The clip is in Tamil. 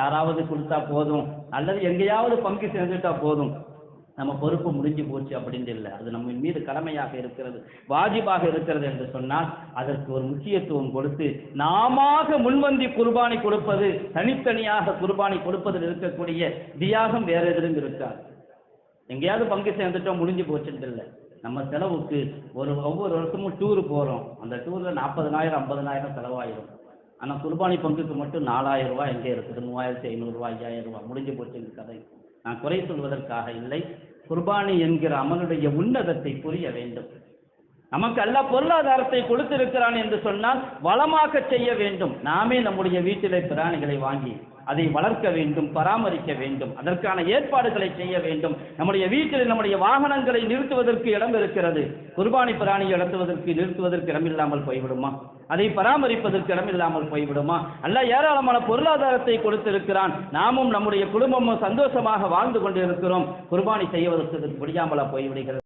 யாராவது கொடுத்தா போதும். அல்லது எங்கேயாவது பங்கு சேர்ந்துட்டா போதும். நம்ம பொறுப்பு முடிஞ்சு போச்சு அப்படின்னு இல்லை. அது நம்ம மீது கடமையாக இருக்கிறது வாஜிபாக இருக்கிறது என்று சொன்னால் அதற்கு ஒரு முக்கியத்துவம் கொடுத்து நாமாக முன்வந்தி குர்பானி கொடுப்பது தனித்தனியாக குர்பானி கொடுப்பதில் இருக்கக்கூடிய தியாகம் வேற எதிலும் இருக்காது. எங்கேயாவது பங்கு சேர்ந்துட்டோம் முடிஞ்சு போச்சுட்டு இல்லை. நம்ம செலவுக்கு ஒரு ஒவ்வொரு வருஷமும் டூர் போகிறோம் அந்த டூரில் நாற்பதனாயிரம் ஐம்பதனாயிரம் செலவாயிரும். ஆனால் குர்பானி பங்குக்கு மட்டும் நாலாயிரம் ரூபாய் எங்கே இருக்குது? மூவாயிரத்தி ஐநூறுரூவா ஐயாயிரம் ரூபாய். முடிஞ்சு போச்சு இந்த கதை. நான் குறை சொல்வதற்காக இல்லை. குர்பானி என்கிற அமலுடைய உன்னதத்தை புரிய வேண்டும். நமக்கு அல்ல பொருளாதாரத்தை கொடுத்திருக்கிறான் என்று சொன்னால் வளமாக்க செய்ய வேண்டும். நாமே நம்முடைய வீட்டிலே பிராணிகளை வாங்கி அதை வளர்க்க வேண்டும் பராமரிக்க வேண்டும். அதற்கான ஏற்பாடுகளை செய்ய வேண்டும். நம்முடைய வீட்டில் நம்முடைய வாகனங்களை நிறுத்துவதற்கு இடம் இருக்கிறது. குர்பானி பிராணி நடத்துவதற்கு நிறுத்துவதற்கு இடமில்லாமல் போய்விடுமா? அதை பராமரிப்பதற்கு இடம் இல்லாமல் போய்விடுமா? அல்ல ஏராளமான பொருளாதாரத்தை கொடுத்திருக்கிறான். நாமும் நம்முடைய குடும்பமும் சந்தோஷமாக வாழ்ந்து கொண்டிருக்கிறோம். குர்பானி செய்வதற்கு முடியாமலா போய்விடுகிறது.